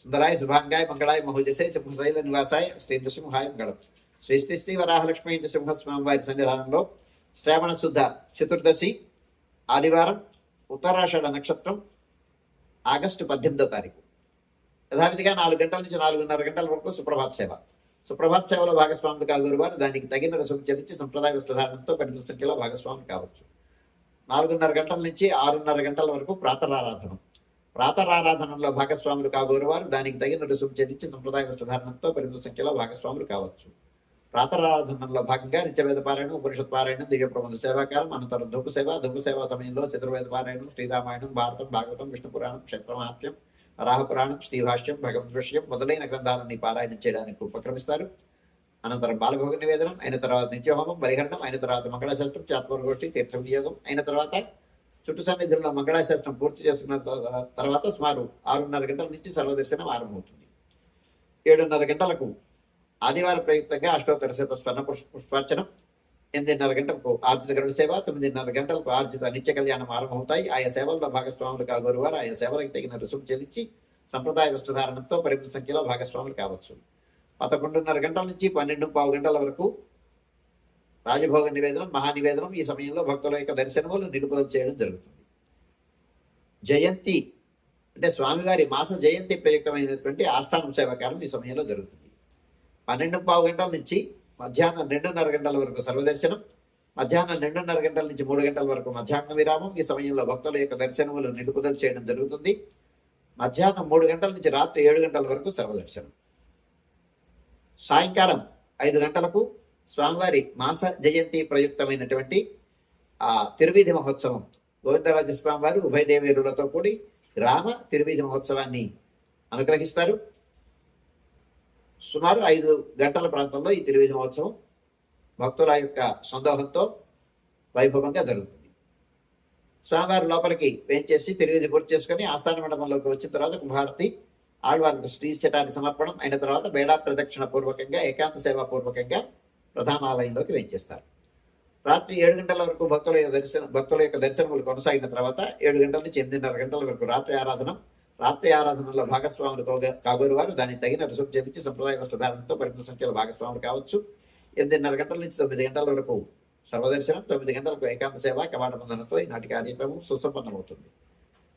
సుందరాయ శుభాంగాయ మంగళాయ మహోజసే సింహశైల నివాసాయ శ్రీ నృసింహాయ మంగళం. శ్రీ శ్రీ శ్రీ వరాహలక్ష్మి నృసింహస్వామి వారి సన్నిధానంలో శ్రావణ శుద్ధ చతుర్దశి ఆదివారం ఉత్తరాషాఢ నక్షత్రం ఆగస్టు పద్దెనిమిదో తారీఖు. యథావిధిగా నాలుగు గంటల నుంచి నాలుగున్నర గంటల వరకు సుప్రభాత్ సేవ. సుప్రభాత్ సేవలో భాగస్వాములు కాగోరు వారు దానికి తగిన రుసుము చెల్లించి సంప్రదాయ వస్త్రధారణతో పరిమిత సంఖ్యలో భాగస్వాములు కావచ్చు. నాలుగున్నర గంటల నుంచి ఆరున్నర గంటల వరకు ప్రాతరారాధనం. ప్రాతరారాధనలో భాగస్వాములు కాగోరు వారు దానికి తగిన రుసుము చెల్లించి సంప్రదాయ సుధారణతో పరిమిత సంఖ్యలో భాగస్వాములు కావచ్చు. ప్రాతరారాధనలో భాగంగా నిత్యవేద పారాయణం ఉపనిషత్ పారాయణం దివ్య ప్రబంధ సేవాకారం అనంతరం ధూప సేవ ధూప సేవ సమయంలో చతుర్వేద పారాయణం శ్రీరామాయణం భారతం భాగవతం విష్ణు పురాణం క్షేత్రమహాత్మ్యం వరాహపురాణం శ్రీభాష్యం భగవద్ విషయం మొదలైన గ్రంథాలని పారాయణం చేయడానికి ఉపక్రమిస్తారు. అనంతరం బాలభోగ నివేదనం అయిన తర్వాత నిత్యహోమం బలిహరణం అయిన తర్వాత మంగళశాస్త్రం చాత్వర గోష్ఠి తీర్థ వినియోగం అయిన తర్వాత చుట్టు సన్నిధిలో మంగళాశాస్త్రం పూర్తి చేసుకున్న తర్వాత సుమారు ఆరున్నర గంటల నుంచి సర్వదర్శనం ఆరంభమవుతుంది. ఏడున్నర గంటలకు ఆదివారం ప్రయుక్తంగా అష్టోత్తర శత స్వర్ణ పుష్పార్చనం ఎనిమిదిన్నర గంటలకు ఆర్జిత గరుడు సేవ తొమ్మిదిన్నర గంటలకు ఆర్జిత నిత్య కళ్యాణం ఆరంభమవుతాయి. ఆయా సేవల్లో భాగస్వాములు కాగోరువారు ఆయా సేవలకు తగిన రుసుము చెల్లించి సంప్రదాయ వస్త్రధారణతో పరిమిత సంఖ్యలో భాగస్వాములు కావచ్చు. పదకొండున్నర గంటల నుంచి పన్నెండు పావు గంటల వరకు రాజభోగ నివేదనం మహానివేదనం ఈ సమయంలో భక్తుల యొక్క దర్శనములు నిలుపుదల చేయడం జరుగుతుంది. జయంతి అంటే స్వామివారి మాస జయంతి ప్రయుక్తమైనటువంటి ఆస్థానం సేవాకాలం ఈ సమయంలో జరుగుతుంది. పన్నెండు పావు గంటల నుంచి మధ్యాహ్నం రెండున్నర గంటల వరకు సర్వదర్శనం మధ్యాహ్నం రెండున్నర గంటల నుంచి మూడు గంటల వరకు మధ్యాహ్న విరామం ఈ సమయంలో భక్తుల యొక్క దర్శనములు నిలుపుదల చేయడం జరుగుతుంది. మధ్యాహ్నం మూడు గంటల నుంచి రాత్రి ఏడు గంటల వరకు సర్వదర్శనం. సాయంకాలం ఐదు గంటలకు స్వామివారి మాస జయంతి ప్రయుక్తమైనటువంటి ఆ తిరువీధి మహోత్సవం. గోవిందరాజ స్వామి వారు ఉభయ దేవేరులతో కూడి రామ తిరువీధి మహోత్సవాన్ని అనుగ్రహిస్తారు. సుమారు ఐదు గంటల ప్రాంతంలో ఈ తిరువీధి మహోత్సవం భక్తుల యొక్క సందోహంతో వైభవంగా జరుగుతుంది. స్వామివారి లోపలికి వేయించేసి తిరువీధి పూర్తి చేసుకుని ఆస్థాన మండపంలోకి వచ్చిన తర్వాత కుంభారతి ఆళ్వారికి శ్రీ శటారి సమర్పణం అయిన తర్వాత బేడా ప్రదక్షిణ పూర్వకంగా ఏకాంత సేవా పూర్వకంగా ప్రధాన ఆలయంలోకి వెంచేస్తారు. రాత్రి ఏడు గంటల వరకు భక్తుల యొక్క దర్శన భక్తుల యొక్క దర్శనములు కొనసాగిన తర్వాత ఏడు గంటల నుంచి ఎనిమిదిన్నర గంటల వరకు రాత్రి ఆరాధన రాత్రి ఆరాధనలో భాగస్వాములు కాగోరు వారు దానికి తగిన రుసుము చెల్లించి సంప్రదాయ వస్త్రధారణతో పరిమిత సంఖ్యలో భాగస్వాములు కావచ్చు. ఎనిమిదిన్నర గంటల నుంచి తొమ్మిది గంటల వరకు సర్వదర్శనం తొమ్మిది గంటలకు ఏకాంత సేవ కవాట బంధనంతో ఈనాటి కార్యక్రమం సుసంపన్నమవుతుంది.